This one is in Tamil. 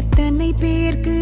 எத்தனை பேருக்கு